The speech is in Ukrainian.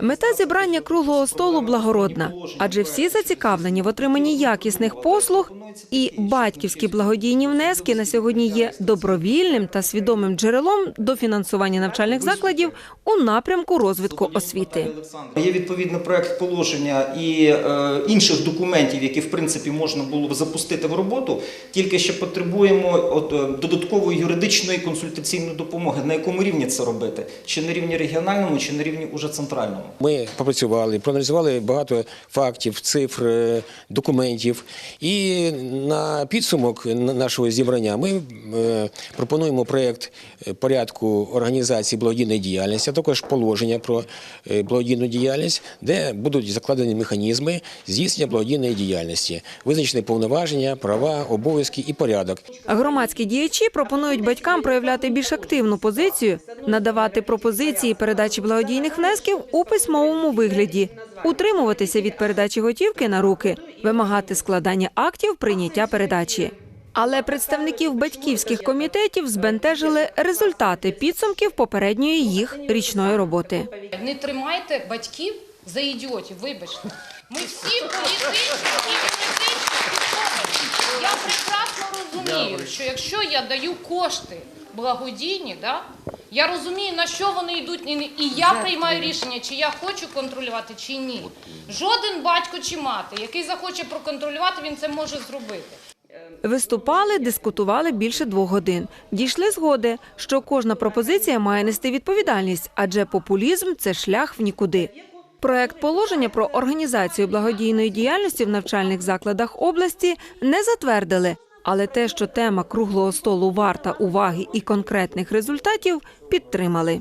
Мета зібрання круглого столу благородна, адже всі зацікавлені в отриманні якісних послуг, і батьківські благодійні внески на сьогодні є добровільним та свідомим джерелом до фінансування навчальних закладів у напрямку розвитку освіти. Є відповідний проект положення і е, інших документів, які в принципі можна було б запустити в роботу. Тільки ще потребуємо от, е, додаткової юридичної консультаційної допомоги. На якому рівні це робити? Чи на рівні регіональному, чи на рівні уже центральному? Ми попрацювали, проаналізували багато фактів, цифр, е, документів. І на підсумок на- нашого зібрання ми е, пропонуємо проєкт е, порядку організації благодійної діяльності, а також положення про благодійну діяльність, де будуть закладені механізми здійснення благодійної діяльності, визначені повноваження, права, обов'язки і порядок. Громадські діячі пропонують батькам проявляти більш активну позицію, надавати пропозиції передачі благодійних внесків у письмовому вигляді, утримуватися від передачі готівки на руки, вимагати складання актів прийняття передачі. Але представників батьківських комітетів збентежили результати підсумків попередньої їх річної роботи. Не тримайте батьків за ідіотів, вибачте. Ми всі політичні і юридичні. Я прекрасно розумію, що якщо я даю кошти благодійні, да, я розумію, на що вони йдуть, і і я приймаю рішення, чи я хочу контролювати, чи ні. Жоден батько чи мати, який захоче проконтролювати, він це може зробити. Виступали, дискутували більше двох годин. Дійшли згоди, що кожна пропозиція має нести відповідальність, адже популізм це шлях в нікуди. Проект положення про організацію благодійної діяльності в навчальних закладах області не затвердили, але те, що тема круглого столу варта уваги і конкретних результатів, підтримали.